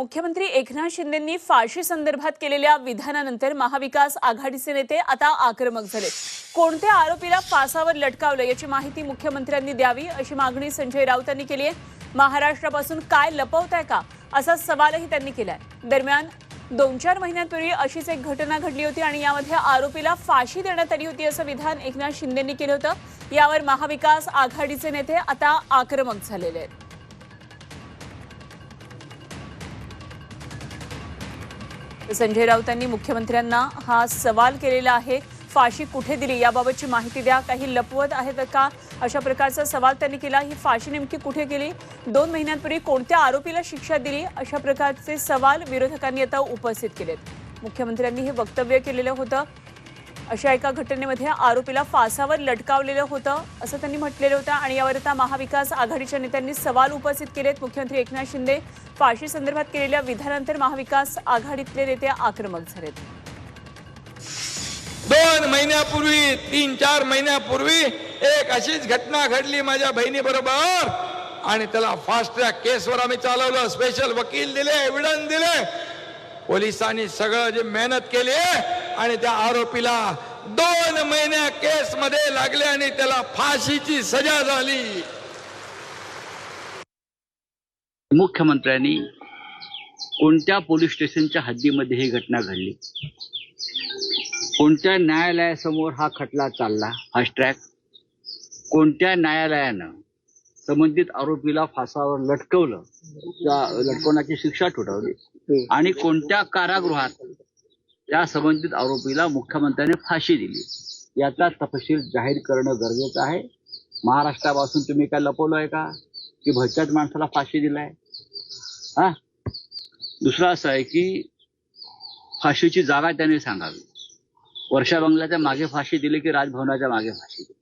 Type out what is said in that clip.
मुख्यमंत्री एकनाथ शिंदेंनी फाशी संदर्भात केलेल्या विधानानंतर महाविकास आघाडीचे नेते आता आक्रमक झाले कोणत्या आरोपीला फासावर लटकावलं याची माहिती मुख्यमंत्र्यांनी द्यावी अशी मागणी संजय राऊत यांनी केली आहे. महाराष्ट्रापासून काय लपवताय का असा सवालही त्यांनी केलाय. दरम्यान दोन चार महिन्यांपूर्वी अशीच एक घटना घडली होती आणि यामध्ये आरोपीला फाशी देण्यात आली होती असं विधान एकनाथ शिंदेंनी केलं होतं. यावर महाविकास आघाडीचे नेते आता आक्रमक झालेले आहेत. संजय राऊतांनी मुख्यमंत्र्यांना हा सवाल केलेला आहे. फाशी कुठे दिली? याबाबतची माहिती द्या. काही लपवत आहेत का? अशा प्रकारचा सवाल त्यांनी केला. ही फाशी नेमकी कुठे गेली? दोन महिन्यांपूर्वी कोणत्या आरोपीला शिक्षा दिली? अशा प्रकारचे सवाल विरोधकांनी आता उपस्थित केलेत. मुख्यमंत्र्यांनी हे वक्तव्य केलेलं होतं. अशा एका घटनेमध्ये आरोपीला फासावर लटकावलेलं होतं असं त्यांनी म्हटलेलं होतं. आणि यावर आता महाविकास आघाडीच्या नेत्यांनी सवाल उपस्थित केलेत. मुख्यमंत्री एकनाथ शिंदे फाशी संदर्भात केलेल्या विधानानंतर महाविकास आघाडीतले नेते आक्रमक झालेत. दोन महिन्यापूर्वी तीन चार महिन्यापूर्वी एक अशीच घटना घडली माझ्या बहिणी बरोबर आणि त्याला फास्ट ट्रॅक केसवर आम्ही चालवलं. स्पेशल वकील दिले एव्हिडन्स दिले. पोलिसांनी सगळं जे मेहनत केली आणि त्या आरोपीला दोन महिन्या केस मध्ये लागले आणि त्याला फाशीची सजा झाली. मुख्यमंत्र्यांनी कोणत्या पोलीस स्टेशनच्या हद्दीमध्ये ही घटना घडली? कोणत्या न्यायालयासमोर हा खटला चालला फास्ट ट्रॅक कोणत्या न्यायालयानं संबंधित आरोपीला फासावर लटकवलं त्या लटकवण्याची शिक्षा ठोठावली? आणि कोणत्या कारागृहात त्या संबंधित आरोपीला मुख्यमंत्र्यांनी फाशी दिली. याचा तपशील जाहीर करणं गरजेचं आहे. महाराष्ट्रापासून तुम्ही काय लपवलं आहे का? की भरच्याच माणसाला फाशी दिलाय? हा? दुसरं असं आहे की फाशीची जागा त्याने सांगावी. वर्षा बंगल्याच्या मागे फाशी दिली की राजभवनाच्या मागे फाशी दिली?